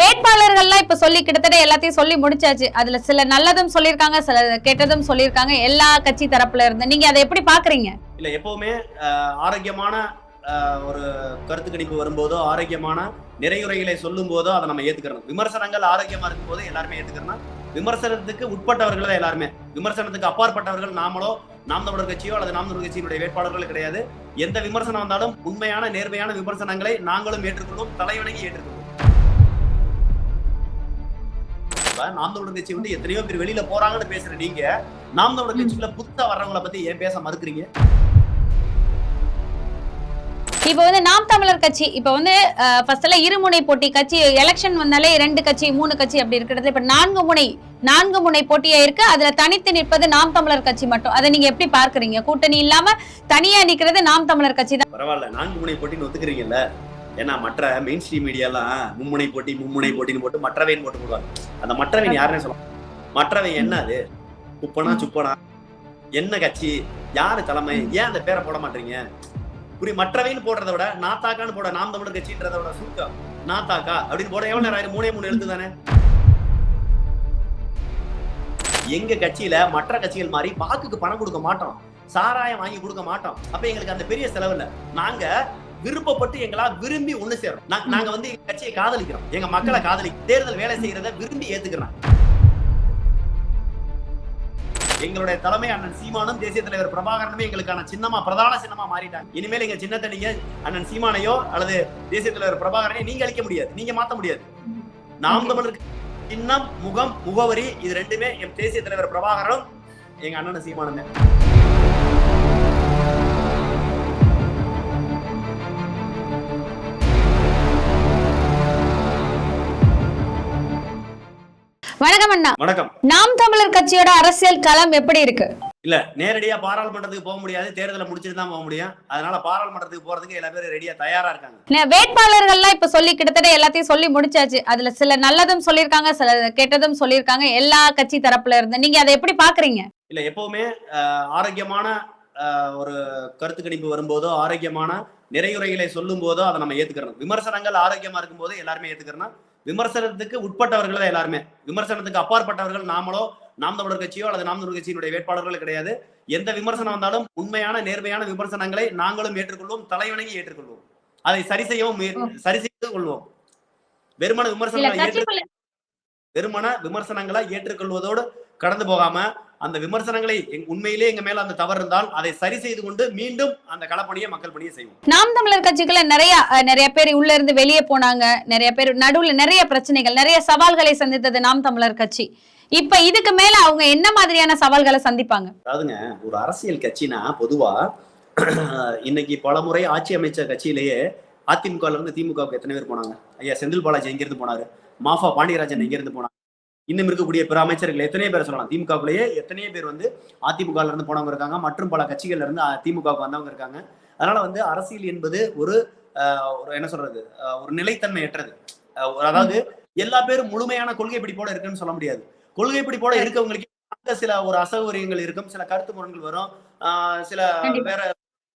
வேட்பாளர்கள்லாம் இப்ப சொல்லி கிட்டத்தட்ட எல்லாத்தையும் சொல்லி முடிச்சாச்சு. அதுல சில நல்லதும் சொல்லியிருக்காங்க சில கெட்டதும் சொல்லியிருக்காங்க எல்லா கட்சி தரப்புல இருந்து. நீங்க அதை எப்படி பாக்குறீங்க? இல்ல எப்பவுமே ஆரோக்கியமான ஒரு கருத்து கணிப்பு வரும்போதோ ஆரோக்கியமான நிறையுறைகளை சொல்லும் போதோ அதை நம்ம ஏத்துக்கிறோம் விமர்சனங்கள் ஆரோக்கியமா இருக்கும் போது எல்லாருமே ஏத்துக்கிறோம் விமர்சனத்துக்கு உட்பட்டவர்கள் தான் எல்லாருமே. விமர்சனத்துக்கு அப்பாற்பட்டவர்கள் நாமளோ நாம் தமிழர் கட்சியோ அல்லது நாம் தமிழர் கட்சியினுடைய வேட்பாளர்கள் கிடையாது. எந்த விமர்சனம் வந்தாலும் உண்மையான நேர்மையான விமர்சனங்களை நாங்களும் ஏற்றுக்கொள்வோம் தலைவணங்கி ஏற்றுக்கொள்வோம். இப்ப நாம் தமிழர் கட்சி வந்து எத்தனையோ பேர் வெளியில போறாங்கன்னு பேசுற நீங்க நாம் தமிழர் கட்சிக்குள்ள புதுசா வர்றவங்கள பத்தி ஏன் பேச மறுக்கிறீங்க? இப்ப வந்து நாம் தமிழர் கட்சி இப்ப வந்து ஃபர்ஸ்ட் எல்லாம் இருமுனை போட்டி கட்சி எலெக்ஷன் வந்தாலே ரெண்டு கட்சி மூணு கட்சி அப்படி இருக்கிறது. இப்ப நான்கு முனை நான்கு முனை போட்டியா இருக்கு அதுல தனித்து நிற்பது நாம் தமிழர் கட்சி மட்டும். அதை நீங்க எப்படி பார்க்கறீங்க? கூட்டணி இல்லாம தனியா நிக்கிறது நாம் தமிழர் கட்சி தான். பரவாயில்ல நான்கு முனை போட்டின்னு ஒத்துக்கிறீங்கல்ல? ஏன்னா மற்ற மெயின் ஸ்ட்ரீம் மீடியாலாம் மும்முனை போட்டி மும்முனை போட்டின்னு போட்டு மற்றவைன்னு போட்டு போடுவாங்க. அந்த மற்றவன் யாருன்னு சொல்லலாம் மற்றவன் என்ன அது? குப்பனா சுப்பனா? என்ன கட்சி? யாரு தலைமை? ஏன் அந்த பேரை போட மாட்டீங்க புரி மற்றவைன்னு போடுறத விட நாத்தாக்கான்னு போட நாம் தமிழர் கட்சின்றத விட சுருக்கம் நாத்தாக்கா அப்படின்னு போட எவ்வளவு நேரம் ஆயிரும்? மூணே மூணு எழுத்து தானே? எங்க கட்சியில மற்ற கட்சிகள் மாதிரி வாக்குக்கு பணம் கொடுக்க மாட்டோம். சாராயம் வாங்கி கொடுக்க மாட்டோம். அப்ப எங்களுக்கு அந்த பெரிய செலவு இல்ல. நாங்க விருப்பப்பட்டு எங்களா விரும்பி ஒண்ணு சேர்றோம் நா- நாங்க வந்து எங்க கட்சியை காதலிக்கிறோம். எங்க மக்களை காதலி தேர்தல் வேலை செய்யறத விரும்பி ஏத்துக்கிறோம். எங்களுடைய தலைமை அண்ணன் சீமானும் தேசிய தலைவர் பிரபாகரனுமே எங்களுக்கான சின்னமா பிரதான சின்னமா மாறிட்டாங்க. இனிமேல் எங்க சின்னத்தை நீங்க அண்ணன் சீமானையோ அல்லது தேசிய தலைவர் பிரபாகரனையோ நீங்க அளிக்க முடியாது. நீங்க மாத்த முடியாது. நாம் தமிழருக்கு சின்னம் முகம் முகவரி இது ரெண்டுமே என் தேசிய தலைவர் பிரபாகரனும் எங்க அண்ணன் சீமானுமே. வணக்கம் அண்ணா. வணக்கம். நாம் தமிழர் கட்சியோட அரசியல் களம் எப்படி இருக்கு? இல்ல நேரடியா பாராளுமன்றத்துக்கு போக முடியாது தேர்தலை முடிச்சுட்டு தான் போக முடியும். அதனால பாராளுமன்றத்துக்கு போறதுக்கு எல்லா பேரும் ரெடியா தயாரா இருக்காங்க. வேட்பாளர்கள்லாம் இப்ப சொல்லி கிட்டத்தட்ட எல்லாத்தையும் சொல்லி முடிச்சாச்சு. அதுல சில நல்லதும் சொல்லியிருக்காங்க சில கெட்டதும் சொல்லியிருக்காங்க. எல்லா கட்சி தரப்புல இருந்து. நீங்க அதை எப்படி பாக்குறீங்க? இல்ல எப்பவுமே ஆரோக்கியமான ஒரு கருத்து கணிப்பு வரும்போதோ ஆரோக்கியமான நிறையுரைகளை சொல்லும் போதோ அதை நம்ம ஏத்துக்கிறோம் விமர்சனங்கள் ஆரோக்கியமா இருக்கும் போது எல்லாருமே ஏத்துக்கிறோம் விமர்சனத்துக்கு உட்பட்டவர்கள் தான் எல்லாருமே. விமர்சனத்துக்கு அப்பாற்பட்டவர்கள் நாமளோ நாம் தமிழர் கட்சியோ அல்லது நாம் தமிழர் கட்சியினுடைய வேட்பாளர்கள் கிடையாது. எந்த விமர்சனம் வந்தாலும் உண்மையான நேர்மையான விமர்சனங்களை நாங்களும் ஏற்றுக்கொள்வோம் தலைவணங்கி ஏற்றுக்கொள்வோம். அதை சரி செய்யவும் சரி செய்து கொள்வோம். வெறுமன விமர்சனங்களை ஏற்று வெறுமன விமர்சனங்களை ஏற்றுக்கொள்வதோடு கடந்து போகாம அந்த விமர்சனங்களை உண்மையிலே எங்க மேல அந்த தவறு இருந்தால் அதை சரி செய்து கொண்டு மீண்டும் அந்த களப்பணியை மக்கள் பணியை செய்வோம். நாம் தமிழர் கட்சிக்குள்ள நிறைய நிறைய பேர் உள்ள இருந்து வெளியே போனாங்க. நிறைய பேர் நடுவுல நிறைய பிரச்சனைகள் நிறைய சவால்களை சந்தித்தது நாம் தமிழர் கட்சி. இப்ப இதுக்கு மேல அவங்க என்ன மாதிரியான சவால்களை சந்திப்பாங்க? அதாவதுங்க ஒரு அரசியல் கட்சினா பொதுவா இன்னைக்கு பல முறை ஆட்சி அமைச்ச கட்சியிலேயே அதிமுகல இருந்து திமுகவுக்கு எத்தனை பேர் போனாங்க? ஐயா செந்தில் பாலாஜி எங்கிருந்து போனாரு? மாஃபா பாண்டியராஜன் எங்கிருந்து போனாங்க? இன்னும் இருக்கக்கூடிய பிற அமைச்சர்கள் எத்தனையோ பேர் சொல்லலாம். திமுகக்குள்ளேயே எத்தனையோ பேர் வந்து அதிமுகல இருந்து போனவங்க இருக்காங்க. மற்றும் பல கட்சிகள்ல இருந்து திமுகவுக்கு வந்தவங்க இருக்காங்க. அதனால வந்து அரசியல் என்பது ஒரு ஒரு என்ன சொல்றது? ஒரு நிலைத்தன்மையற்றது. ஆஹ், ஒரு- அதாவது எல்லா பேரும் முழுமையான கொள்கை பிடிப்போட இருக்குன்னு சொல்ல முடியாது. கொள்கை பிடிப்போட இருக்கவங்களுக்கு அங்க சில ஒரு அசௌகரியங்கள் இருக்கும். சில கருத்து முரண்கள் வரும். சில. வேற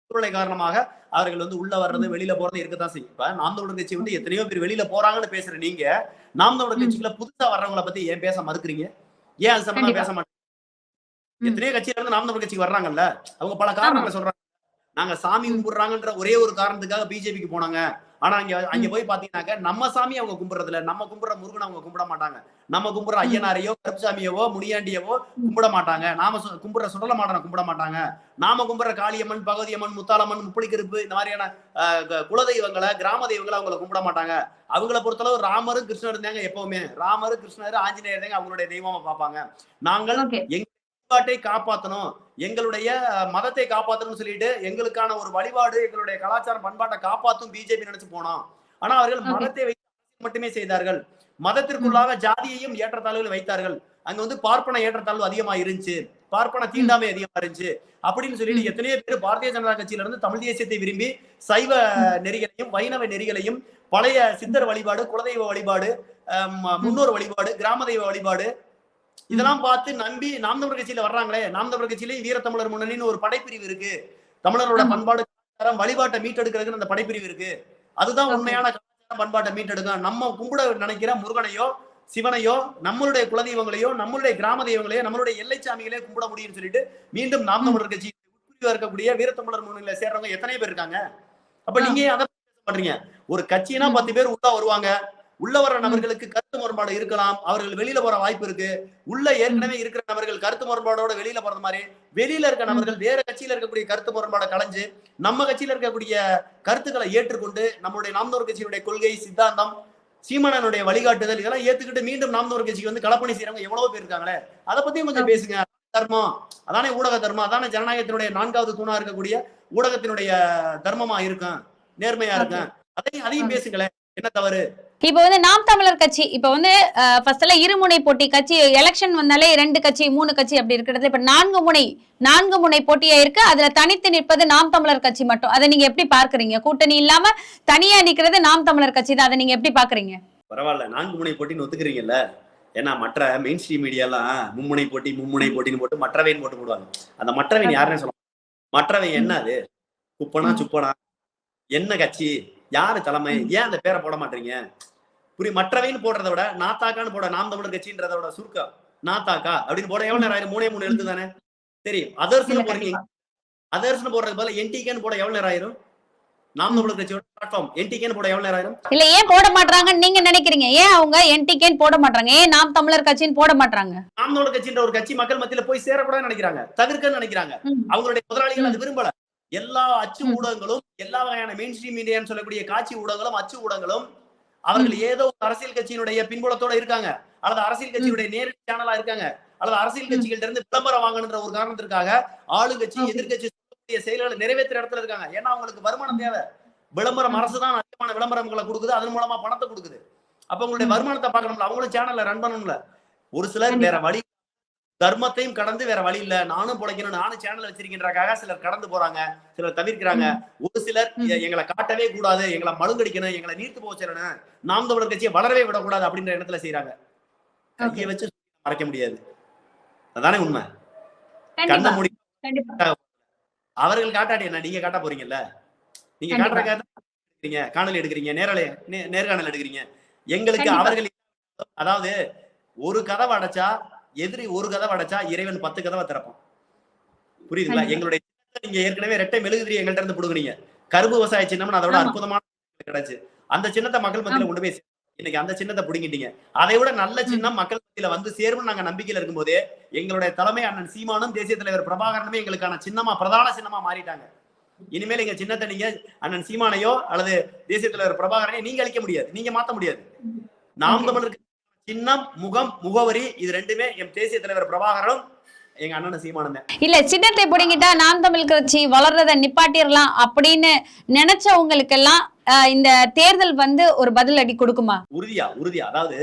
சூழ்நிலை காரணமாக அவர்கள் வந்து உள்ள வர்றது வெளியில போறது இருக்கத்தான் செய்யும். இப்ப நாம் தமிழர் கட்சி வந்து எத்தனையோ பேர் வெளியில போறாங்கன்னு பேசுற நீங்க நாம் தமிழர் கட்சிக்குள்ள புதுசா வர்றவங்கள பத்தி ஏன் பேச மறுக்கிறீங்க? ஏன் அது சம்பந்தமா. பேச மாட்டேங்க. எத்தனையோ கட்சியில இருந்து நாம் தமிழர் கட்சிக்கு வர்றாங்கல்ல. அவங்க பல காரணங்களை சொல்றாங்க. நாங்க சாமி கும்பிடுறாங்கன்ற ஒரே ஒரு காரணத்துக்காக பிஜேபிக்கு போனாங்க. ஆனா அங்க அங்க போய் பாத்தீங்கன்னாக்க நம்ம சாமி அவங்க கும்பிடுறது இல்ல நம்ம கும்பிடுற முருகனை அவங்க கும்பிட மாட்டாங்க. நம்ம கும்பிடுற ஐயனாரையோ கருப்புசாமியவோ முனியாண்டியவோ கும்பிட மாட்டாங்க. நாம கும்பிடுற சுடல மாடனை கும்பிட மாட்டாங்க. நாம கும்பிடுற காளியம்மன் பகவதியம்மன் முத்தாலம்மன் முப்புளிக்கருப்பு இந்த மாதிரியான குலதெய்வங்களை கிராம தெய்வங்களை அவங்கள கும்பிட மாட்டாங்க. அவங்கள பொறுத்தளவு ராமரும் கிருஷ்ணரும் தாங்க எப்பவுமே. ராமரும் கிருஷ்ணரும் ஆஞ்சநேயர் தாங்க அவங்களுடைய தெய்வமா பார்ப்பாங்க. நாங்கள் வழிபாட்டை காப்பாற்றணும் எங்களுடைய மதத்தை காப்பாற்றணும்னு சொல்லிட்டு எங்களுக்கான ஒரு வழிபாடு எங்களுடைய கலாச்சாரம் பண்பாட்டை காப்பாத்தும் பிஜேபி நினைச்சு போனோம். ஆனா அவர்கள். மதத்தை வைத்து மட்டுமே செய்தார்கள். மதத்திற்குள்ளாக ஜாதியையும் ஏற்றத்தாழ்வுகள் வைத்தார்கள். அங்க வந்து பார்ப்பன ஏற்றத்தாழ்வு அதிகமா இருந்துச்சு. பார்ப்பன தீண்டாமை அதிகமா இருந்துச்சு. அப்படின்னு சொல்லிட்டு எத்தனையோ பேர் பாரதிய ஜனதா கட்சியில இருந்து தமிழ் தேசியத்தை விரும்பி சைவ நெறிகளையும் வைணவ நெறிகளையும் பழைய சித்தர் வழிபாடு குலதெய்வ வழிபாடு முன்னோர் வழிபாடு கிராம தெய்வ வழிபாடு இதெல்லாம் பார்த்து நம்பி நாம் தமிழர் கட்சியில வர்றாங்களே நாம் தமிழர் கட்சியிலே வீரத்தமிழர் முன்னணின்னு ஒரு படைப்பிரிவு இருக்கு. தமிழரோட. பண்பாடு கலாச்சாரம், வழிபாட்டை மீட்டெடுக்கிறதுக்கு அந்த படைப்பிரிவு இருக்கு. அதுதான். உண்மையான கலாச்சாரம் கலாச்சார பண்பாட்டை மீட்டெடுக்கும் நம்ம கும்பிட நினைக்கிற முருகனையோ சிவனையோ நம்மளுடைய குலதெய்வங்களையோ நம்மளுடைய கிராம தெய்வங்களையோ நம்மளுடைய எல்லை சாமிகளையோ கும்பிட முடியும்னு சொல்லிட்டு மீண்டும் நாம் தமிழர் கட்சி உட்பிரிவா இருக்கக்கூடிய வீரத்தமிழர் முன்னிலையில சேர்றவங்க எத்தனை பேர் இருக்காங்க. அப்ப நீங்க அதை பண்றீங்க ஒரு கட்சினா. பத்து பேர் உள்ள வருவாங்க. உள்ள வர நபர்களுக்கு கருத்து முரண்பாடு இருக்கலாம். அவர்கள் வெளியில போற வாய்ப்பு இருக்கு. உள்ள ஏற்கனவே இருக்கிற நபர்கள் கருத்து முரண்பாடோட வெளியில போறது மாதிரி வெளியில இருக்க நபர்கள் வேற கட்சியில இருக்கக்கூடிய கருத்து முரண்பாடை களைஞ்சு நம்ம கட்சியில இருக்கக்கூடிய கருத்துக்களை ஏற்றுக்கொண்டு நம்மளுடைய நாம்தோர் கட்சியினுடைய கொள்கை சித்தாந்தம் சீமானனுடைய வழிகாட்டுதல் இதெல்லாம் ஏத்துக்கிட்டு மீண்டும் நாம்தோர் கட்சிக்கு வந்து களப்பணி செய்யறவங்க எவ்வளவு பேர் இருக்காங்களே. அதை பத்தியும் கொஞ்சம் பேசுங்க. தர்மம். அதானே ஊடக தர்மம். அதானே ஜனநாயகத்தினுடைய நான்காவது தூணா இருக்கக்கூடிய ஊடகத்தினுடைய தர்மமா இருக்கும். நேர்மையா இருக்கும். அதையும் அதையும் பேசுங்களேன். என்ன தவறு? இப்போ வந்து நாம் தமிழர் கட்சி இப்போ வந்து ஃபர்ஸ்ட் எல்லாம் இருமுனை போட்டி கட்சி எலெக்ஷன் வந்தாலே ரெண்டு கட்சி மூணு கட்சி அப்படி இருக்கிறது இப்ப நான்கு முனை நான்கு முனை போட்டியா இருக்கு அதுல தனித்து நிற்பது நாம் தமிழர் கட்சி மட்டும். அதை நீங்க எப்படி பார்க்கறீங்க? கூட்டணி இல்லாம தனியா நிக்கிறது நாம் தமிழர் கட்சி தான். அதை நீங்க எப்படி பாக்குறீங்க பரவாயில்ல. நான்கு முனை போட்டின்னு ஒத்துக்கிறீங்கல்ல? ஏன்னா மற்ற மெயின் ஸ்ட்ரீம் மீடியாலாம் மும்முனை போட்டி மும்முனை போட்டின்னு போட்டு மற்றவைன்னு போட்டு போடுவாங்க. அந்த மற்றவன் யாருன்னு சொல்ல மற்றவன் என்ன அது? குப்பனா. சுப்பனா? என்ன கட்சி? யாரு தலைமை? ஏன் அந்த பேரை போட மாட்டீங்க? புரிய மற்றவைன்னு போடுறத விட நாத்தாக்கான்னு போட நாம் தமிழர் கட்சின்றத விட சுருக்கம் நாத்தாக்கா? அப்படின்னு போட எவ்வளவு நேரம் ஆயிரும்? மூணே மூணு எழுத்து தானே? சரி அதர்ஸ்னு இல்ல, போடுறீங்க. அதர்ஸ்னு போடுறதுக்கு பதிலா என்டிகேன்னு போட எவ்வளவு நேரம் ஆயிரும்? நாம் தமிழர் கட்சியோட பிளாட்ஃபார்ம் என்டிகேன்னு போட எவ்வளவு நேரம் ஆயிரும்? இல்ல ஏன் போட மாட்டாங்கன்னு நீங்க நினைக்கிறீங்க? ஏன் அவங்க என்டிகேன்னு போட மாட்டாங்க ஏன் நாம் தமிழர் கட்சின்னு போட மாட்டாங்க நாம் தமிழர் கட்சின்ற ஒரு கட்சி மக்கள் மத்தியில போய் சேரக்கூடாதுன்னு நினைக்கிறாங்க. தவிர்க்கன்னு நினைக்கிறாங்க. அவங்களுடைய முதலாளிகள் அது விரும்பல. எல்லா அச்சு. ஊடகங்களும் எல்லா வகையான மெயின் ஸ்ட்ரீம் மீடியான்னு சொல்லக்கூடிய காட்சி ஊடகங்களும் அச்சு ஊடகங்களும் அவர்கள் ஏதோ ஒரு அரசியல் கட்சியினுடைய பின்புலத்தோட இருக்காங்க. அல்லது அரசியல் கட்சியினுடைய நேரடி சேனலா இருக்காங்க. அல்லது அரசியல். கட்சிகள்ட்ட இருந்து விளம்பரம் வாங்கணுன்ற ஒரு காரணத்திற்காக ஆளுங்கட்சி. எதிர்கட்சி சொல்லக்கூடிய செயல்களை நிறைவேற்றுற இடத்துல இருக்காங்க. ஏன்னா அவங்களுக்கு வருமானம் தேவை. விளம்பரம் ம். அரசு தான் அதிகமான விளம்பரங்களை கொடுக்குது. அதன் மூலமா பணத்தை கொடுக்குது. அப்ப உங்களுடைய. வருமானத்தை பார்க்கணும்ல. அவங்களும் சேனல்ல ரன் பண்ணணும்ல. ஒரு சிலர் வேற வழி தர்மத்தையும் கடந்து வேற வழி இல்ல. நானும் பிழைக்கணும். நானும் சேனல் வச்சிருக்கின்றக்காக சிலர் கடந்து போறாங்க. சிலர் தவிர்க்கிறாங்க. ஒரு சிலர் எங்களை காட்டவே கூடாது. எங்களை மழுங்கடிக்கணும். எங்களை நீர்த்து போச்சிடணும் நாம் தமிழர் கட்சியை வளரவே விடக்கூடாது அப்படின்ற இடத்துல செய்யறாங்க கையை வச்சு மறைக்க முடியாது. அதானே உண்மை? கண்ண மூடி அவர்கள் காட்டாடி என்ன? நீங்க காட்ட போறீங்கல்ல? நீங்க. காட்டுறீங்க காணொலி எடுக்கிறீங்க. நேரலை நேர்காணல் எடுக்கிறீங்க. எங்களுக்கு. அவர்கள் அதாவது ஒரு கதவை அடைச்சா எதிரி ஒரு கதவை அடைச்சா இறைவன் பத்து கதவை திறப்பான். புரியுதுங்களா. எங்களுடைய நீங்க ஏற்கனவே ரெட்டை மெழுகுதிரி எங்கள்ட்ட இருந்து புடுங்குனீங்க. கரும்பு விவசாய சின்னம்னு அதோட. அற்புதமான கிடைச்சு. அந்த சின்னத்தை மக்கள் மத்தியில கொண்டு போய். இன்னைக்கு அந்த சின்னத்தை புடுங்கிட்டீங்க. அதை விட நல்ல சின்னம் மக்கள் மத்தியில வந்து சேரும்னு நாங்க நம்பிக்கையில இருக்கும்போதே எங்களுடைய தலைமை அண்ணன் சீமானும் தேசிய தலைவர் பிரபாகரனுமே எங்களுக்கான சின்னமா பிரதான சின்னமா மாறிட்டாங்க. இனிமேல் எங்க சின்னத்தை நீங்க அண்ணன் சீமானையோ அல்லது தேசிய தலைவர் பிரபாகரனையோ நீங்க அளிக்க முடியாது. நீங்க மாத்த முடியாது. நாம். தமிழருக்கு சின்னம் முகம் முகவரி இது ரெண்டுமே எம் தேசிய தலைவர் பிரபாகரனும் எங்க அண்ணன் சீமானும் தான் இல்ல சின்னத்தை பிடிங்கிட்டா நாம் தமிழ் கட்சி வளர்றத நிப்பாட்டிடலாம் அப்படின்னு நினைச்சவங்களுக்கெல்லாம் ஆஹ், இந்த தேர்தல் வந்து ஒரு பதில் அடி கொடுக்குமா? உறுதியா உறுதியா. அதாவது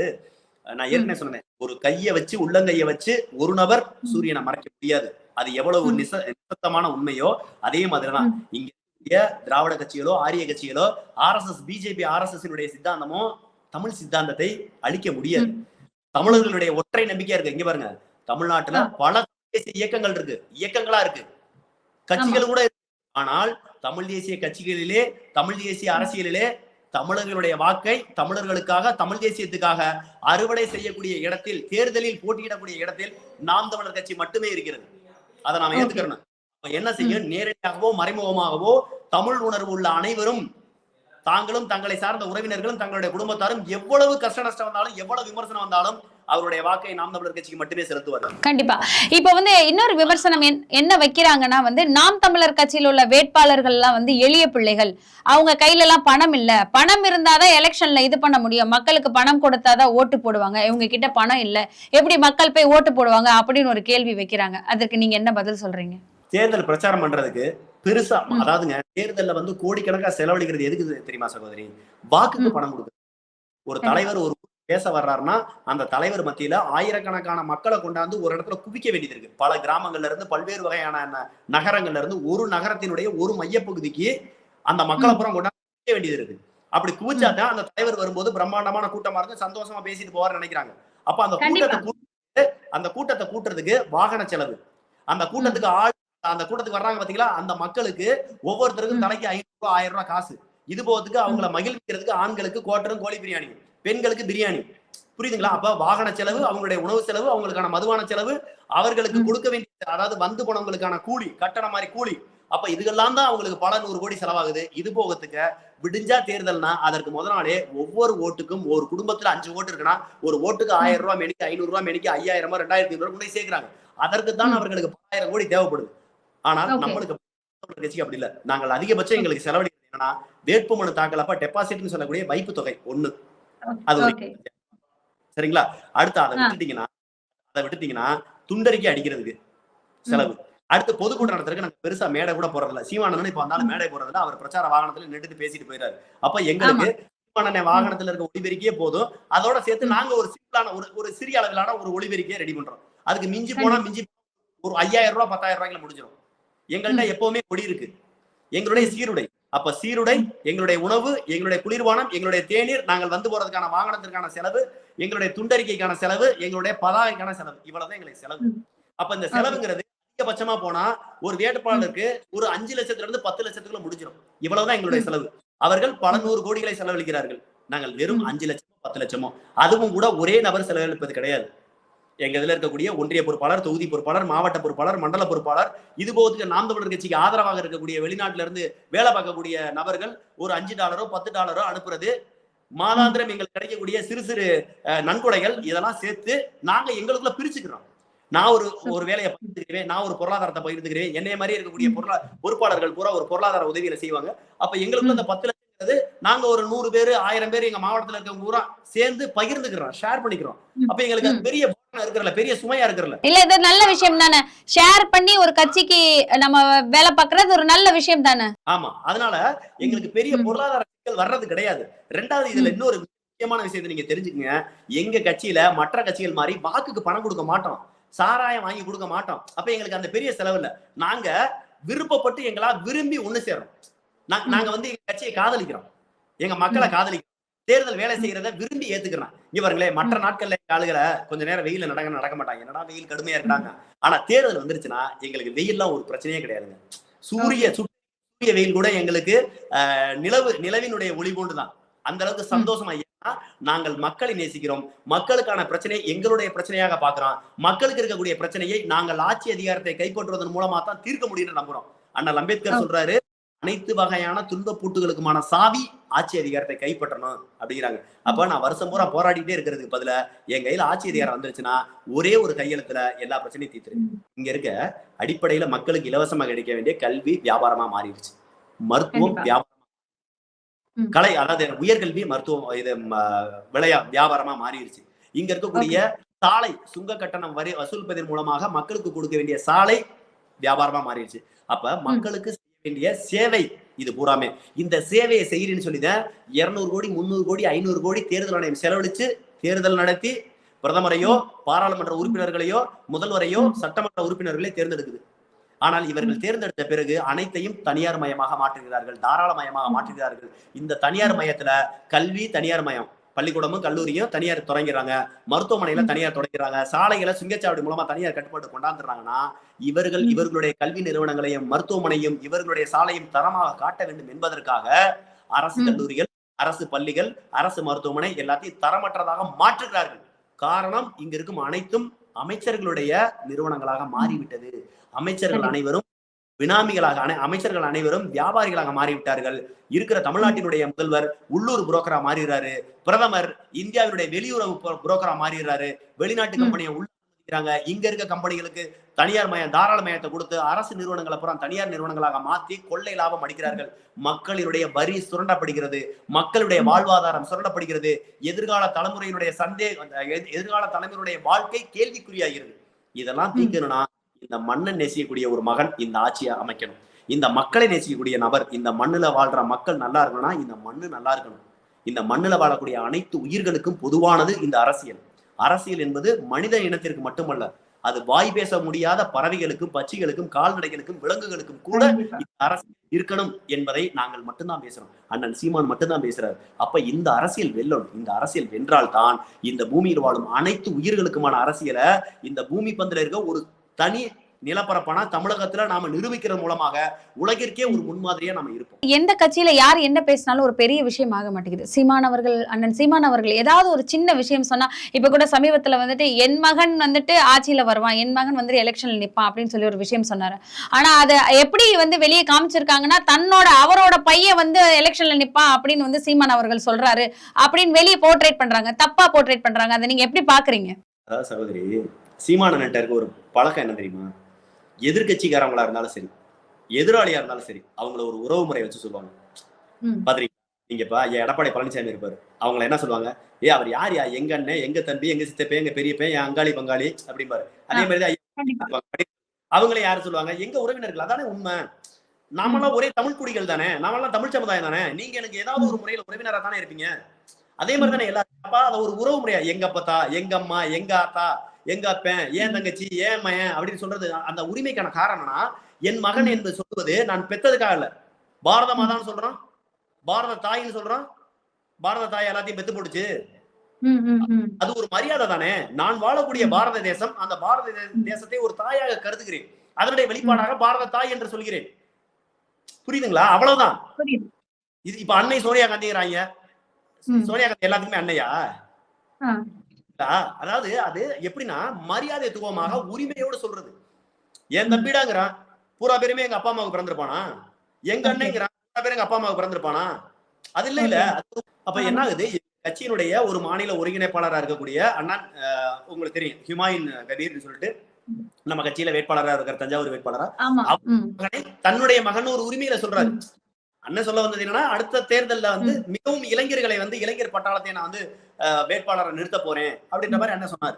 நான் ஏற்கனவே சொன்னேன் ஒரு கைய வச்சு உள்ளங்கைய வச்சு ஒரு நபர் சூரியனை மறைக்க முடியாது. அது எவ்வளவு. நிச நிசப்தமான உண்மையோ அதே மாதிரிதான். இங்க திராவிட கட்சிகளோ ஆரிய கட்சிகளோ ஆர்எஸ்எஸ் பிஜேபி ஆர்எஸ்எஸ் சித்தாந்தமோ தமிழ் சித்தாந்தத்தை அழிக்க முடியாது. தமிழர்களுடைய ஒற்றை நம்பிக்கையா இருக்கு. இங்க பாருங்க. தமிழ்நாட்டுல பல தேசிய இயக்கங்கள் இருக்கு. இயக்கங்களா இருக்கு. கட்சிகள் கூட இருக்கு. ஆனால் தமிழ் தேசிய கட்சிகளிலே தமிழ் தேசிய அரசியலிலே தமிழர்களுடைய வாக்கை தமிழர்களுக்காக தமிழ் தேசியத்துக்காக அறுவடை செய்யக்கூடிய இடத்தில் தேர்தலில் போட்டியிடக்கூடிய இடத்தில் நாம் தமிழர் கட்சி மட்டுமே இருக்கிறது. அதை நாம. ஏத்துக்கிறோம் என்ன செய்யும்? நேரடியாகவோ மறைமுகமாகவோ தமிழ் உணர்வு உள்ள அனைவரும் தாங்களும் தங்களை சார்ந்த உறவினர்களும் தங்களுடைய குடும்பத்தாரும் எவ்வளவு கஷ்ட நஷ்டம் வந்தாலும் எவ்வளவு விமர்சனம் வந்தாலும் அவருடைய வாக்கை நாம் தமிழர் கட்சிக்கு மட்டுமே செலுத்துவார்கள். கண்டிப்பா. இப்ப வந்து இன்னொரு விமர்சனம் என்- என்ன வைக்கிறாங்கன்னா வந்து நாம் தமிழர் கட்சியில் உள்ள வேட்பாளர்கள் எல்லாம் வந்து எளிய பிள்ளைகள். அவங்க கையில எல்லாம் பணம் இல்ல. பணம் இருந்தாதான் எலெக்ஷன்ல இது பண்ண முடியும். மக்களுக்கு பணம் கொடுத்தாதான் ஓட்டு போடுவாங்க. இவங்க கிட்ட பணம் இல்ல. எப்படி மக்கள் போய் ஓட்டு போடுவாங்க அப்படின்னு ஒரு கேள்வி வைக்கிறாங்க. அதற்கு நீங்க என்ன பதில் சொல்றீங்க? தேர்தல் பிரச்சாரம் பண்றதுக்கு பெருசா. அதாவதுங்க தேர்தல்ல வந்து கோடிக்கணக்கா செலவழிக்கிறது எதுக்கு தெரியுமா சகோதரி வாக்குக்கு. பணம் கொடுக்குது ஒரு. தலைவர் ஒரு பேச வர்றாருன்னா அந்த தலைவர் மத்தியில ஆயிரக்கணக்கான மக்களை கொண்டாந்து ஒரு இடத்துல குவிக்க வேண்டியது இருக்கு பல கிராமங்கள்ல இருந்து பல்வேறு வகையான நகரங்கள்ல இருந்து ஒரு நகரத்தினுடைய ஒரு மையப்பகுதிக்கு அந்த மக்களை. புறம் கொண்டாந்து குவிக்க வேண்டியது இருக்கு அப்படி குவிச்சாதான் அந்த தலைவர் வரும்போது பிரம்மாண்டமான கூட்டமா இருக்கு சந்தோஷமா பேசிட்டு போவார்னு நினைக்கிறாங்க அப்ப அந்த. கூட்டத்தை கூட்டு அந்த கூட்டத்தை கூட்டுறதுக்கு வாகன செலவு அந்த கூட்டத்துக்கு ஆள் அந்த கூட்டத்துக்கு வர்றாங்க பாத்தீங்களா? அந்த மக்களுக்கு ஒவ்வொருத்தருக்கும். தலைக்கு ஐநூறு ரூபாய் ஆயிரம் ரூபாய் காசு. இது போகிறதுக்கு அவங்கள மகிழ்விக்கிறதுக்கு ஆண்களுக்கு கோட்டரும் கோழி பிரியாணி பெண்களுக்கு பிரியாணி. புரியுதுங்களா? அப்ப வாகன செலவு அவங்களுடைய உணவு செலவு அவங்களுக்கான மதுவான செலவு அவர்களுக்கு. கொடுக்க வேண்டிய அதாவது வந்து போனவங்களுக்கான கூலி கட்டண மாதிரி கூலி. அப்ப இதுக்கெல்லாம் தான் அவங்களுக்கு பல நூறு கோடி செலவாகுது. இது போகத்துக்கு விடிஞ்சா தேர்தல்னா அதற்கு முத நாளே ஒவ்வொரு ஓட்டுக்கும் ஒரு குடும்பத்துல அஞ்சு ஓட்டு இருக்குன்னா ஒரு ஓட்டுக்கு ஆயிரம் ரூபாய் மெனிக்கு ஐநூறு ரூபாய் மெனிக்கு ஐயாயிரம் ரூபாய் ரெண்டாயிரத்தி ஐநூறு கொண்டு போய் சேர்க்கிறாங்க. அதற்கு தான். அவர்களுக்கு பத்தாயிரம் கோடி தேவைப்படுது. ஆனால். நம்மளுக்கு கட்சிக்கு அப்படி இல்ல. நாங்கள் அதிகபட்சம் எங்களுக்கு செலவழிக்கிறது என்னன்னா வேட்புமனு தாக்கல் அப்ப டெபாசிட்னு சொல்லக்கூடிய வைப்பு தொகை ஒண்ணு. அது சரிங்களா? அடுத்து அதை. விட்டுட்டீங்கன்னா அதை விட்டுட்டீங்கன்னா துண்டறிக்கை அடிக்கிறதுக்கு செலவு. அடுத்து பொதுக்கூட்டம் நடத்துறதுக்கு நாங்க பெருசா மேடை கூட போறதில்ல. சீமானந்தன் இப்ப வந்தாலும் மேடை போறதில்ல. அவர் பிரச்சார வாகனத்துல நின்றுட்டு பேசிட்டு போயிறாரு. அப்ப எங்களுக்கு சீமானந்தன் வாகனத்துல இருக்க ஒளிபெருக்கியே போதும். அதோட சேர்த்து நாங்க ஒரு சிம்பிளான ஒரு ஒரு சிறிய அளவிலான ஒரு ஒளிபெருக்கியை ரெடி பண்றோம். அதுக்கு மிஞ்சி போனா மிஞ்சி ஒரு ஐயாயிரம் ரூபாய் பத்தாயிரம் ரூபாய்க்குல முடிஞ்சிடும் எங்கள்கிட்ட எப்பவுமே கொடி இருக்கு. எங்களுடைய சீருடை. அப்ப சீருடை எங்களுடைய உணவு எங்களுடைய குளிர்பானம் எங்களுடைய தேநீர் நாங்கள் வந்து போறதுக்கான வாகனத்திற்கான செலவு எங்களுடைய துண்டறிக்கைக்கான செலவு எங்களுடைய பதாகைக்கான செலவு. இவ்வளவுதான் எங்களுக்கு செலவு. அப்ப இந்த செலவுங்கிறது அதிகபட்சமா போனா ஒரு வேட்பாளருக்கு ஒரு அஞ்சு லட்சத்துல இருந்து பத்து லட்சத்துக்குள்ள முடிஞ்சிடும். இவ்வளவுதான் எங்களுடைய. செலவு. அவர்கள் பல நூறு கோடிகளை செலவழிக்கிறார்கள். நாங்கள் வெறும். அஞ்சு லட்சமோ பத்து லட்சமோ. அதுவும் கூட ஒரே நபர் செலவழிப்பது கிடையாது. எங்க இதுல இருக்கக்கூடிய ஒன்றிய பொறுப்பாளர் தொகுதி பொறுப்பாளர் மாவட்ட பொறுப்பாளர் மண்டல பொறுப்பாளர் இது போதுக்கு நாம் தமிழர் கட்சிக்கு ஆதரவாக இருக்கக்கூடிய வெளிநாட்டுல இருந்து வேலை பார்க்கக்கூடிய நபர்கள் ஒரு அஞ்சு டாலரோ பத்து டாலரோ அனுப்புறது மாதாந்திரம் எங்களுக்கு கிடைக்கக்கூடிய சிறு சிறு நன்கொடைகள் இதெல்லாம் சேர்த்து நாங்க எங்களுக்குள்ள பிரிச்சுக்கிறோம். நான் ஒரு ஒரு வேலையை பகிர்ந்துக்கிறேன் நான் ஒரு பொருளாதாரத்தை பகிர்ந்துக்கிறேன் என்னைய மாதிரி இருக்கக்கூடிய பொருளா பொறுப்பாளர்கள் பூரா ஒரு பொருளாதார உதவியில செய்வாங்க. அப்ப எங்களுக்குள்ள அந்த பத்து லட்சங்கிறது நாங்க ஒரு நூறு பேர் ஆயிரம் பேர் எங்க மாவட்டத்துல இருக்கவங்க பூரா சேர்ந்து பகிர்ந்துக்கிறோம் ஷேர் பண்ணிக்கிறோம். அப்ப எங்களுக்கு அது. பெரிய இருக்கிறல பெரிய சுமையா இருக்கிறல இல்ல இது நல்ல விஷயம் தானே. ஷேர் பண்ணி ஒரு கட்சிக்கு நம்ம வேலை பார்க்கறது ஒரு நல்ல விஷயம் தானே. ஆமா. அதனால எங்களுக்கு பெரிய. பொருளாதார சிக்கல் வர்றது கிடையாது. ரெண்டாவது இதுல இன்னொரு முக்கியமான விஷயத்தை நீங்க தெரிஞ்சுக்கங்க. எங்க கட்சியில மற்ற கட்சிகள் மாதிரி வாக்குக்கு பணம் கொடுக்க மாட்டோம். சாராயம் வாங்கி கொடுக்க மாட்டோம். அப்ப எங்களுக்கு அந்த பெரிய செலவு இல்ல. நாங்க விருப்பப்பட்டு எங்களா விரும்பி ஒண்ணு சேர்றோம். நா- ம். நாங்க வந்து எங்க கட்சியை காதலிக்கிறோம். எங்க மக்களை காதலிக்கிறோம். தேர்தல் வேலை செய்யறத விரும்பி ஏத்துக்கிறோம். இங்க பாருங்களேன் மற்ற நாட்கள்ல ஆளுகளை கொஞ்ச நேரம் வெயில்ல நடக்க நடக்க மாட்டாங்க. என்னடா வெயில் கடுமையா இருக்காங்க? ஆனா தேர்தல் வந்துருச்சுன்னா எங்களுக்கு வெயில்லாம் ஒரு பிரச்சனையே கிடையாதுங்க. சூரிய சூரிய வெயில் கூட எங்களுக்கு நிலவு நிலவினுடைய ஒளி போன்றுதான் அந்த அளவுக்கு சந்தோஷமா நாங்கள் மக்களை நேசிக்கிறோம். மக்களுக்கான பிரச்சனையை எங்களுடைய பிரச்சனையாக பார்க்கிறோம். மக்களுக்கு இருக்கக்கூடிய பிரச்சனையை நாங்கள் ஆட்சி அதிகாரத்தை கைப்பற்றுவதன் மூலமா தான் தீர்க்க முடியும்னு நம்புறோம். அண்ணல் அம்பேத்கர் சொல்றாரு அனைத்து வகையான துன்ப பூட்டுகளுக்குமான சாவி ஆட்சி அதிகாரத்தை கைப்பற்றணும் அப்படிங்கிறாங்க. அப்ப நான் வருஷம் பூரா போராடிட்டே இருக்கிறதுக்கு பதிலா என் கையில ஆட்சி அதிகாரம் வந்துருச்சுன்னா ஒரே ஒரு கையெழுத்துல எல்லா பிரச்சனையும் தீர்த்துருங்க இங்க இருக்க அடிப்படையில மக்களுக்கு இலவசமா கிடைக்க வேண்டிய கல்வி வியாபாரமா மாறிடுச்சு. மருத்துவம். வியாபாரம். கலை அதாவது உயர்கல்வி மருத்துவம் இது விளையா வியாபாரமா மாறிடுச்சு. இங்க இருக்கக்கூடிய சாலை சுங்க கட்டணம் வரி வசூலிப்பதன் மூலமாக மக்களுக்கு கொடுக்க வேண்டிய சாலை வியாபாரமா மாறிடுச்சு. அப்ப மக்களுக்கு வேண்டிய சேவை இது பூராமே. இந்த சேவையை செய்யறேன்னு சொல்லிதான் இருநூறு கோடி முந்நூறு கோடி ஐநூறு கோடி தேர்தல் ஆணையம் செலவழிச்சு தேர்தல் நடத்தி பிரதமரையோ பாராளுமன்ற உறுப்பினர்களையோ முதல்வரையோ சட்டமன்ற உறுப்பினர்களே தேர்ந்தெடுக்குது. ஆனால் இவர்கள் தேர்ந்தெடுத்த பிறகு அனைத்தையும் தனியார் மயமாக மாற்றுகிறார்கள் தாராளமயமாக மாற்றுகிறார்கள். இந்த தனியார் மயத்துல கல்வி தனியார் மயம். பள்ளிக்கூடமும் கல்லூரியும் தனியார் தொடங்கிறாங்க மருத்துவமனையில தனியார் தொடங்கிறாங்க சாலைகளை சுங்கச்சாவடி மூலமா தனியார் கட்டுப்பாடு கொண்டாந்துறாங்கன்னா இவர்கள். இவர்களுடைய கல்வி நிறுவனங்களையும் மருத்துவமனையும் இவர்களுடைய சாலையும் தரமாக காட்ட வேண்டும் என்பதற்காக அரசு. கல்லூரிகள் அரசு பள்ளிகள் அரசு மருத்துவமனை எல்லாத்தையும் தரமற்றதாக மாற்றுகிறார்கள் காரணம் இங்க இருக்கும் அனைத்தும் அமைச்சர்களுடைய நிறுவனங்களாக மாறிவிட்டது அமைச்சர்கள். அனைவரும் பினாமிகளாக அனை- அமைச்சர்கள் அனைவரும் வியாபாரிகளாக மாறிவிட்டார்கள் இருக்கிற தமிழ்நாட்டினுடைய முதல்வர் உள்ளூர் புரோக்கரா மாறிடுறாரு பிரதமர் இந்தியாவினுடைய வெளியுறவு புரோ- புரோக்கரா மாறிடுறாரு வெளிநாட்டு. கம்பெனியை உள்ள அனுமதிக்கிறாங்க. இங்க இருக்க கம்பெனிகளுக்கு தனியார் மயம் தாராள மயத்தை கொடுத்து அரசு நிறுவனங்களை புறம் தனியார் நிறுவனங்களாக மாத்தி கொள்ளை லாபம் அடிக்கிறார்கள் மக்களினுடைய வரி சுரண்டப்படுகிறது மக்களுடைய. வாழ்வாதாரம் சுரண்டப்படுகிறது எதிர்கால தலைமுறையினுடைய சந்தே எதிர்- எதிர்கால தலைமுறையினுடைய வாழ்க்கை கேள்விக்குறியாகிறது இதெல்லாம். தீர்க்கணும்னா இந்த மண்ணை நேசிக்கக்கூடிய ஒரு மகன் இந்த ஆட்சியை அமைக்கணும். இந்த மக்களை நேசிக்கக்கூடிய நபர் இந்த மண்ணுல வாழ்ற மக்கள் நல்லா இருக்கணும்னா இந்த மண்ணு நல்லா இருக்கணும். இந்த மண்ணுல வாழக்கூடிய அனைத்து உயிர்களுக்கும் பொதுவானது இந்த அரசியல். அரசியல் என்பது மனித இனத்திற்கு மட்டுமல்ல அது வாய் பேச முடியாத பறவைகளுக்கும் பட்சிகளுக்கும் கால்நடைகளுக்கும் விலங்குகளுக்கும் கூட. இந்த அரசியல் இருக்கணும் என்பதை நாங்கள் மட்டும்தான் பேசுறோம். அண்ணன் சீமான் மட்டும்தான் பேசுறாரு. அப்ப இந்த அரசியல் வெல்லணும். இந்த அரசியல் வென்றால் தான் இந்த பூமியில் வாழும் அனைத்து உயிர்களுக்குமான அரசியலை இந்த பூமி பந்தில இருக்க ஒரு தனி நிலப்பரப்பான தமிழகத்துல நாம நிரூபிக்கிறது மூலமாக உலகிற்கே ஒரு முன்மாதிரியா நாம இருப்போம். எந்த கட்சியில யார் என்ன பேசினாலும் ஒரு பெரிய விஷயம் ஆக மாட்டேங்குது. சீமான் அவர்கள் அண்ணன் சீமான் அவர்கள் ஏதாவது ஒரு சின்ன விஷயம் சொன்னா இப்ப கூட சமீபத்துல வந்துட்டு என் மகன் வந்துட்டு ஆட்சியில வருவான் என் மகன் வந்து எலெக்ஷன்ல நிப்பான் அப்படின்னு சொல்லி ஒரு விஷயம் சொன்னாரு. ஆனா அதை எப்படி வந்து வெளியே காமிச்சிருக்காங்கன்னா தன்னோட அவரோட பையன் வந்து எலெக்ஷன்ல நிப்பான் அப்படின்னு வந்து சீமான் அவர்கள் சொல்றாரு. அப்படின்னு வெளியே போர்ட்ரேட் பண்றாங்க. தப்பா போர்ட்ரேட் பண்றாங்க. அதை நீங்க எப்படி பாக்குறீங்க? அதாவது சகோதரி சீமானன்ட்ட இருக்க ஒரு பழக்கம் என்ன தெரியுமா? எதிர்கட்சிக்காரங்களா இருந்தாலும் சரி எதிராளியா இருந்தாலும் சரி அவங்கள ஒரு உறவு முறை வச்சு சொல்லுவாங்க. பாத்திரீங்க நீங்க இப்ப ஐயா எடப்பாடி பழனிசாமி இருப்பாரு. அவங்கள என்ன சொல்லுவாங்க? ஏ அவர் யார் யா? எங்க அண்ணன் எங்க தம்பி எங்க சித்தப்பே எங்க பெரியப்பே என் அங்காளி பங்காளி அப்படிம்பாரு. அதே மாதிரி அவங்கள யாரு சொல்லுவாங்க? எங்க உறவினர்கள் அதானே உண்மை. நாமெல்லாம் ஒரே தமிழ் குடிகள் தானே. நாமெல்லாம் தமிழ் சமுதாயம் தானே. நீங்க எனக்கு ஏதாவது ஒரு முறையில உறவினரா தானே இருப்பீங்க? அதே மாதிரி தானே எல்லாரும் அதை ஒரு உறவு முறையா? எங்க அப்பத்தா எங்க அம்மா எங்க ஆத்தா? எங்க அப்பன் ஏன் தங்கச்சி? ஏன் மயன் அப்படின்னு சொல்றது அந்த உரிமைக்கான காரணம்னா என் மகன் என்று சொல்லுவது நான் பெத்ததுக்காக இல்ல. பாரத மாதான்னு சொல்றான். பாரத தாயின்னு சொல்றான். பாரத தாய் எல்லாத்தையும் பெத்து போட்டுச்சு. அது ஒரு மரியாதை தானே? நான் வாழக்கூடிய பாரத தேசம் அந்த பாரத தேசத்தை ஒரு தாயாக கருதுகிறேன். அதனுடைய வெளிப்பாடாக பாரத தாய் என்று சொல்கிறேன். புரியுதுங்களா? அவ்வளவுதான். இது இப்ப அன்னை சோனியா காந்திங்கிறாங்க. சோனியா காந்தி எல்லாத்துக்குமே அன்னையா? அதாவது அது எப்படின்னா மரியாதைத்துவமாக உரிமையோடு சொல்றது. என் தம்பிடாங்கிறான் பூரா பேருமே எங்க அப்பா அம்மாவுக்கு பிறந்திருப்பானா? எங்க அண்ணங்கிறான் பூரா பேரும் எங்க அப்பா அம்மாவுக்கு பிறந்திருப்பானா? அது இல்ல இல்ல. அப்ப என்ன ஆகுது கட்சியினுடைய ஒரு மாநில ஒருங்கிணைப்பாளரா இருக்கக்கூடிய அண்ணன் அஹ், உங்களுக்கு தெரியும் ஹுமாயூன் கபீர்னு சொல்லிட்டு நம்ம கட்சியில வேட்பாளரா இருக்கிற தஞ்சாவூர் வேட்பாளரா. தன்னுடைய மகன் ஒரு உரிமையில சொல்றாரு. அண்ணன் சொல்ல வந்தது என்னன்னா அடுத்த தேர்தல்ல வந்து மிகவும் இளைஞர்களை வந்து இளைஞர் பட்டாளத்தை நான் வந்து வேட்பாளரை நிறுத்த போறேன் அப்படின்ற மாதிரி அண்ணன் சொன்னார்.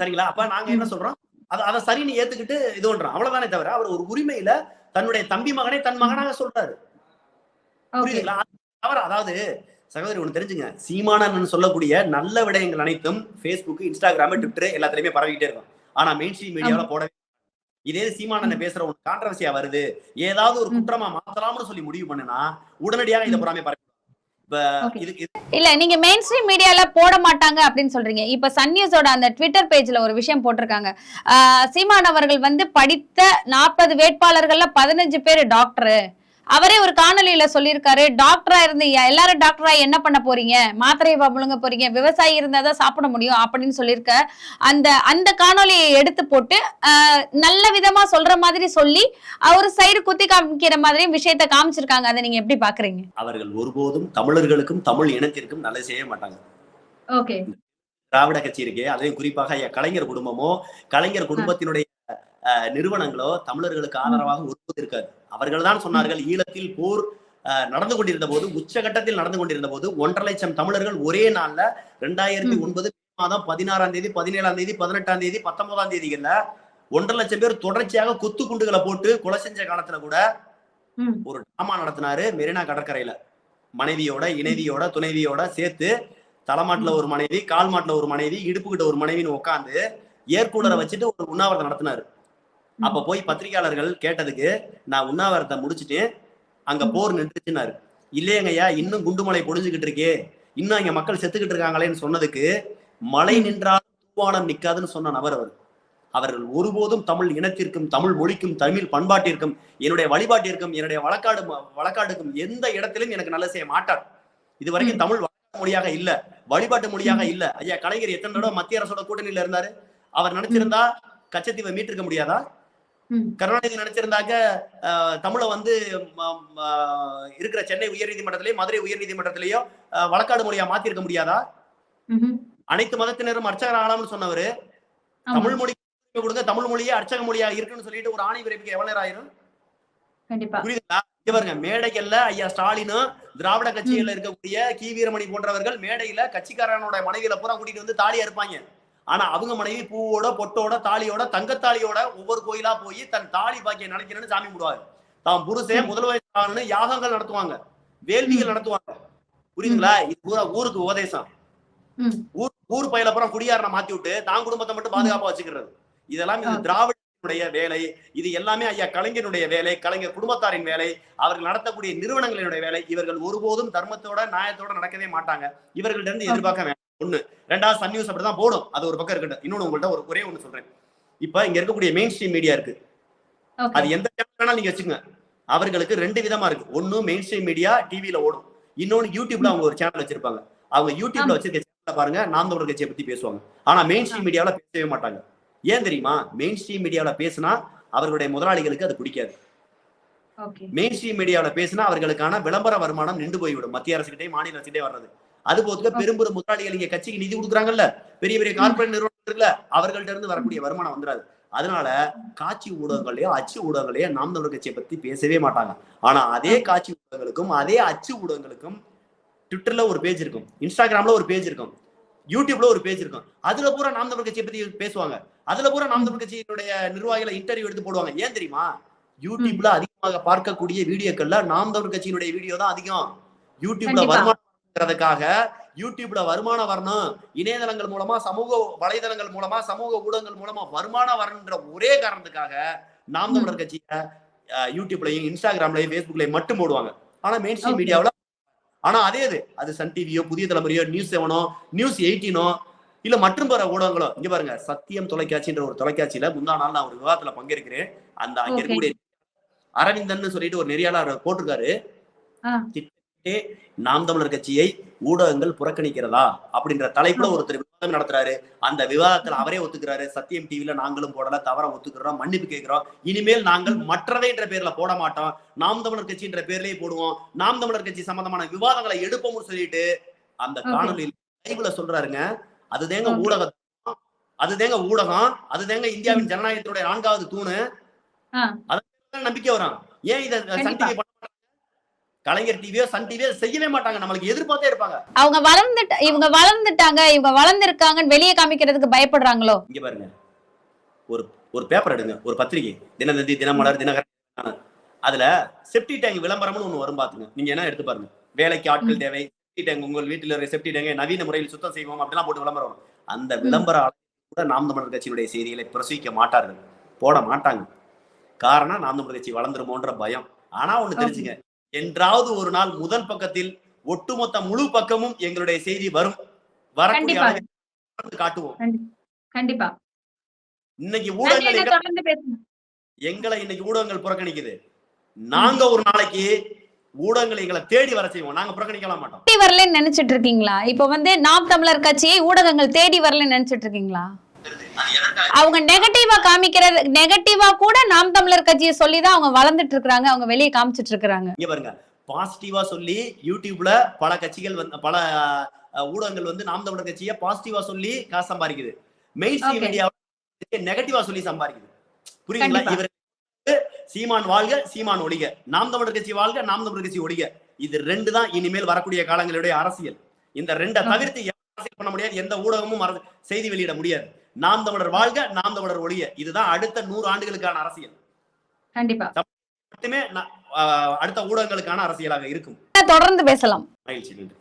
சரிங்களா? அப்ப நாங்க என்ன சொல்றோம்? அத அதை சரின்னு ஏத்துக்கிட்டு இது பண்றோம். அவ்வளவுதானே தவிர அவர் ஒரு உரிமையில தன்னுடைய தம்பி மகனை தன் மகனாக சொல்றாரு. புரியுதுங்களா? தவறு. அதாவது சகோதரி ஒண்ணு தெரிஞ்சுங்க. சீமானன் சொல்லக்கூடிய நல்ல விடயங்கள் அனைத்தும் Facebook இன்ஸ்டாகிராம் ட்விட்டர் எல்லாத்துலயுமே பரவிக்கிட்டே இருக்கும். ஆனா மெயின் ஸ்ட்ரீம் மீடியாவில போடவே இதே சீமானன் பேசுற ஒரு கான்ட்ரவர்சியா வருது. ஏதாவது ஒரு. குற்றமா மாத்தலாம்னு சொல்லி முடிவு பண்ணுனா உடனடியாக இதை புறாமே இது- இல்ல நீங்க மெயின் ஸ்ட்ரீம் மீடியால போட மாட்டாங்க அப்படின்னு சொல்றீங்க. இப்ப சன் நியூஸோட அந்த ட்விட்டர் பேஜ்ல ஒரு விஷயம் போட்டிருக்காங்க. சீமான் அவர்கள் வந்து படித்த நாற்பது வேட்பாளர்கள்ல பதினஞ்சு பேர் டாக்டர் அவரே ஒரு காணொலியில சொல்லியிருக்காரு. டாக்டரா இருந்து எல்லாரும் டாக்டரா என்ன பண்ண போறீங்க? மாத்திரையை முழுங்க போறீங்க. விவசாயி இருந்தா தான் சாப்பிட முடியும் அப்படின்னு சொல்லியிருக்க. அந்த அந்த காணொலியை எடுத்து போட்டு நல்ல விதமா சொல்ற மாதிரி சொல்லி அவர் சைடு குத்தி காமிக்கிற மாதிரி விஷயத்த காமிச்சிருக்காங்க. அதை நீங்க எப்படி பாக்குறீங்க? அவர்கள் ஒருபோதும் தமிழர்களுக்கும் தமிழ் இனத்திற்கும் நல்லது செய்ய மாட்டாங்க. ஓகே. திராவிட கட்சி இருக்கே அதையும் குறிப்பாக கலைஞர் குடும்பமோ கலைஞர் குடும்பத்தினுடைய நிறுவனங்களோ தமிழர்களுக்கு ஆதரவாக ஒருபோது இருக்காது அவர்கள் தான் சொன்னார்கள் ஈழத்தில் போர் நடந்து கொண்டிருந்த போது உச்சகட்டத்தில் நடந்து கொண்டிருந்த போது ஒன்றரை லட்சம் தமிழர்கள் ஒரே நாள்ல ரெண்டாயிரத்தி. ஒன்பது மாதம் பதினாறாம் தேதி பதினேழாம் தேதி பதினெட்டாம் தேதி பத்தொன்பதாம் தேதிகள்ல ஒன்றரை லட்சம் பேர் தொடர்ச்சியாக கொத்து குண்டுகளை போட்டு கொலை செஞ்ச காலத்துல கூட. ஒரு டிராமா நடத்தினாரு மெரினா கடற்கரையில மனைவியோட இணைவியோட துணைவியோட சேர்த்து தலைமாட்டுல ஒரு மனைவி கால் மாட்டுல ஒரு மனைவி இடுப்புகிட்ட ஒரு மனைவின்னு உட்காந்து ஏற்கூலரை வச்சுட்டு ஒரு உண்ணாவிரதம் நடத்தினாரு. அப்ப போய் பத்திரிகையாளர்கள் கேட்டதுக்கு நான் உண்ணாவிரதத்தை முடிச்சிட்டு அங்க போர் நின்றுச்சுன்னாரு. இல்லையங்கய்யா இன்னும் குண்டுமலை பொழிஞ்சுக்கிட்டு இருக்கே. இன்னும் அங்க மக்கள் செத்துக்கிட்டு இருக்காங்களேன்னு சொன்னதுக்கு மழை நின்றால் தூவானம் நிக்காதுன்னு சொன்ன நபர் அவர். அவர்கள் ஒருபோதும் தமிழ் இனத்திற்கும் தமிழ் மொழிக்கும் தமிழ் பண்பாட்டிற்கும் என்னுடைய வழிபாட்டிற்கும் என்னுடைய வழக்காடு வழக்காடுக்கும் எந்த இடத்திலும் எனக்கு நல்ல செய்ய மாட்டார். இதுவரைக்கும் தமிழ் மொழியாக இல்ல வழிபாட்டு மொழியாக இல்ல. ஐயா கலைஞர் எத்தனை தடவை மத்திய அரசோட கூட்டணியில இருந்தாரு? அவர் நினைச்சிருந்தா கச்சத்தீவை மீட்டிருக்க முடியாதா. கருணாநிதி நினைச்சிருந்தாக்க தமிழை வந்து இருக்கிற சென்னை உயர்நீதிமன்றத்திலேயோ மதுரை உயர்நீதிமன்றத்திலேயோ அஹ், வழக்காடு மொழியா மாத்திருக்க முடியாதா. அனைத்து மதத்தினரும் அர்ச்சகர் ஆகலாம்னு சொன்னவரு. தமிழ் மொழி கொடுங்க தமிழ் மொழியே அர்ச்சக மொழியா இருக்குன்னு சொல்லிட்டு ஒரு ஆணை பிறப்பிக்க எவ்வளவு நேரம் ஆயிரும்? புரியுதுங்களா? இங்க பாருங்க மேடைகள்ல ஐயா ஸ்டாலினும் திராவிட கட்சியில இருக்கக்கூடிய கி. வீரமணி போன்றவர்கள் மேடையில கட்சிக்காரனோட மனைவியில பூரா கூட்டிட்டு வந்து தாலியா இருப்பாங்க. ஆனா அவங்க மனைவி பூவோட பொட்டோட தாலியோட தங்கத்தாலியோட ஒவ்வொரு கோயிலா போய் தன் தாலி பாக்கிய நினைக்கிறேன்னு சாமி கும்பிடுவாங்க தாம் புருஷன் முதல்வராகணும்னு யாகங்கள் நடத்துவாங்க. வேள்விகள் நடத்துவாங்க. புரியுதுங்களா? இது பூரா ஊருக்கு உபதேசம். ஊர் ஊர் பயில அப்புறம் குடியாரனை மாத்தி விட்டு தான் குடும்பத்தை மட்டும் பாதுகாப்பா வச்சுக்கிறது. இதெல்லாம் இது திராவிடனுடைய வேலை. இது எல்லாமே ஐயா கலைஞருடைய வேலை கலைஞர் குடும்பத்தாரின் வேலை அவர்கள் நடத்தக்கூடிய நிறுவனங்களினுடைய வேலை. இவர்கள் ஒருபோதும் தர்மத்தோட நியாயத்தோட நடக்கவே மாட்டாங்க. இவர்கள்ட்ட இருந்து எதிர்பார்க்க வேண்டாம் ஒண்ணு. ரெண்டாவது சன் நியூஸ் அப்படிதான் போடும். அது ஒரு பக்கம் இருக்கட்டும். இன்னொன்னு உங்கள்ட்ட ஒரு ஒரே ஒண்ணு சொல்றேன். இப்ப இங்க இருக்கக்கூடிய மெயின் ஸ்ட்ரீம் மீடியா இருக்கு அது எந்த சேனல் வேணாலும் நீங்க வச்சுங்க அவர்களுக்கு ரெண்டு விதமா இருக்கு. ஒன்னு மெயின் ஸ்ட்ரீம் மீடியா டிவில ஓடும். இன்னொன்னு யூடியூப்ல அவங்க ஒரு சேனல் வச்சிருப்பாங்க. அவங்க யூடியூப்ல. வச்சிருக்க சேனல்ல பாருங்க நாம் தமிழர் கட்சியை பத்தி பேசுவாங்க. ஆனா மெயின் ஸ்ட்ரீம் மீடியாவில பேசவே மாட்டாங்க. ஏன் தெரியுமா? மெயின் ஸ்ட்ரீம் மீடியாவில பேசினா அவர்களுடைய முதலாளிகளுக்கு அது பிடிக்காது. மெயின் ஸ்ட்ரீம் மீடியாவில பேசினா அவர்களுக்கான விளம்பர வருமானம் நின்று போய்விடும். மத்திய அரசுகிட்டே மாநில அரசுகிட்டே வர்றது. அது போதுக்க பெரும் பெரும் முதலாளிகள் இங்க கட்சிக்கு நிதி கொடுக்குறாங்கல்ல. பெரிய பெரிய கார்பரேட் நிறுவனம் இருக்குல்ல அவர்கள்ட்ட இருந்து வரக்கூடிய வருமானம் வந்துடாது அதனால காட்சி ஊடகங்களையோ அச்சு ஊடகங்களையோ நாம் தமிழர் கட்சியை பத்தி பேசவே மாட்டாங்க. ஆனா அதே காட்சி ஊடகங்களுக்கும் அதே அச்சு ஊடகங்களுக்கும் ட்விட்டர்ல ஒரு பேஜ் இருக்கும். இன்ஸ்டாகிராம்ல ஒரு பேஜ் இருக்கும். யூடியூப்ல ஒரு பேஜ் இருக்கும். அதுல பூரா நாம் தமிழர் கட்சியை பத்தி பேசுவாங்க. அதுல பூரா நாம் தமிழர் கட்சியினுடைய நிர்வாகிகளை இன்டர்வியூ எடுத்து போடுவாங்க. ஏன் தெரியுமா? யூடியூப்ல அதிகமாக பார்க்கக்கூடிய வீடியோக்கள்ல நாம் தமிழர் கட்சியினுடைய வீடியோ தான் அதிகம். யூடியூப்ல கண்டிப்பா. வருமானம்ங்கிறதுக்காக யூடியூப்ல வருமானம் வரணும் இணையதளங்கள் மூலமா சமூக வலைதளங்கள் மூலமா சமூக ஊடகங்கள் மூலமா வருமானம் வரணுன்ற ஒரே காரணத்துக்காக நாம் தமிழர் கட்சியை யூடியூப்லயும் இன்ஸ்டாகிராம்லயும் ஃபேஸ்புக்லயும் மட்டும் போடுவாங்க. ஆனா மெயின் ஸ்ட்ரீம். மீடியாவுல ஆனா அதே இது. அது சன் டிவியோ புதிய தலைமுறையோ நியூஸ் செவனோ நியூஸ் எயிட்டீனோ இல்ல மற்றும் பிற ஊடகங்களோ இங்க பாருங்க சத்தியம் தொலைக்காட்சின்ற ஒரு தொலைக்காட்சியில முந்தா நாள் நான் ஒரு விவாதத்துல பங்கேற்கிறேன். அந்த அங்க. இருக்கக்கூடிய அரவிந்தன் சொல்லிட்டு ஒரு நெறியாளர் போட்டிருக்காரு. நாம் தமிழர் கட்சியை ஊடகங்கள் புறக்கணிக்கிறதா? அப்படின்ற தலைப்புல ஒருத்தர் விவாதம் நடத்துறாரு. அந்த விவாதத்துல அவரே ஒத்துக்கிறாரு. சத்தியம் டிவில நாங்களும் போடல தவற ஒத்துக்கிறோம் மன்னிப்பு கேட்கிறோம். இனிமேல் நாங்கள் மற்றவை என்ற பேர்ல போட மாட்டோம். நாம் தமிழர் கட்சின்ற பேர்லயே போடுவோம். நாம் தமிழர் கட்சி சம்பந்தமான விவாதங்களை எடுப்போம்னு சொல்லிட்டு அந்த. காணொலியில் லைவ்ல சொல்றாருங்க. அதுதேங்க. ஊடகம். அதுதேங்க ஊடகம். அதுதேங்க இந்தியாவின் ஜனநாயகத்தினுடைய நான்காவது தூணு. அதான் நம்பிக்கை வரும். ஏன் இத சன். டிவி கலைஞர் டிவியோ சன் டிவியோ செய்யவே மாட்டாங்க. நம்மளுக்கு எதிர்பார்த்தே இருப்பாங்க. அவங்க வளர்ந்துட்டு இவங்க வளர்ந்துட்டாங்க இவங்க வளர்ந்துருக்காங்கன்னு வெளியே காமிக்கிறதுக்கு பயப்படுறாங்களோ? இங்க பாருங்க. ஒரு ஒரு பேப்பர் எடுங்க ஒரு பத்திரிகை. தினதந்தி தினமலர் தினகரன். அதுல செப்டி டேங்க் விளம்பரம்னு ஒண்ணு வரும் பாத்துங்க. நீங்க என்ன எடுத்து பாருங்க. வேலைக்கு ஆட்கள் தேவை செப்டி டேங்க் உங்கள் வீட்டில் இருக்க செப்டி டேங்கை நவீன முறையில் சுத்தம் செய்வோம் அப்படிலாம் போட்டு விளம்பரம் அந்த விளம்பர ஆளுங்க கூட நாம் தமிழர் கட்சியினுடைய செய்திகளை பிரசவிக்க மாட்டார்கள். போட மாட்டாங்க. காரணம் நாம் தமிழர் கட்சி வளர்ந்துருமோன்ற பயம். ஆனா ஒண்ணு தெரிஞ்சுங்க. என்றாவது ஒரு நாள் முதல் பக்கத்தில் ஒட்டுமொத்த முழு பக்கமும் எங்களுடைய செய்தி வரும். வரக்கூடிய காட்டுவோம். கண்டிப்பா. இன்னைக்கு ஊடகங்கள் எங்களை இன்னைக்கு ஊடகங்கள் புறக்கணிக்குது. நாங்க ஒரு நாளைக்கு ஊடகங்கள் எங்களை தேடி வர செய்வோம். நாங்க புறக்கணிக்கலாம் மாட்டோம். தேடி வரலன்னு நினைச்சிட்டு இருக்கீங்களா? இப்போ வந்து நாம் தமிழர் கட்சியை ஊடகங்கள் தேடி வரலன்னு நினைச்சிட்டு இருக்கீங்களா? அவங்க நெகட்டிவா காமிக்கிறது நெகட்டிவா கூட நாம் தமிழர் கட்சியை சொல்லி தான் அவங்க வளர்ந்துட்டு இருக்காங்க அவங்க வெளியே காமிச்சிட்டு இருக்காங்க இங்க பாருங்க. பாசிட்டிவா சொல்லி யூடியூப்ல பல கட்சிகள் வந்து பல ஊடகங்கள் வந்து நாம் தமிழர் கட்சியை பாசிட்டிவா சொல்லி காசு சம்பாதிக்குது. மெயின் ஸ்ட்ரீம் நெகட்டிவா சொல்லி சம்பாதிக்குது. புரியுதுங்களா? கண்டிப்பா. இவர் சீமான் வாழ்க சீமான் ஒழிக. நாம் தமிழர் கட்சி வாழ்க நாம் தமிழர் கட்சி ஒழிக. இது ரெண்டு தான் இனிமேல் வரக்கூடிய காலங்களுடைய அரசியல். இந்த ரெண்டை. தவிர்த்து அரசியல் பண்ண முடியாது எந்த ஊடகமும் செய்தி வெளியிட முடியாது. நாம் தமிழர் வாழ்க நாம் தமிழர் ஒழிய. இதுதான் அடுத்த நூறு ஆண்டுகளுக்கான அரசியல். கண்டிப்பா. மட்டுமே அடுத்த ஊடகங்களுக்கான அரசியலாக இருக்கும். தொடர்ந்து பேசலாம். மகிழ்ச்சி நன்றி.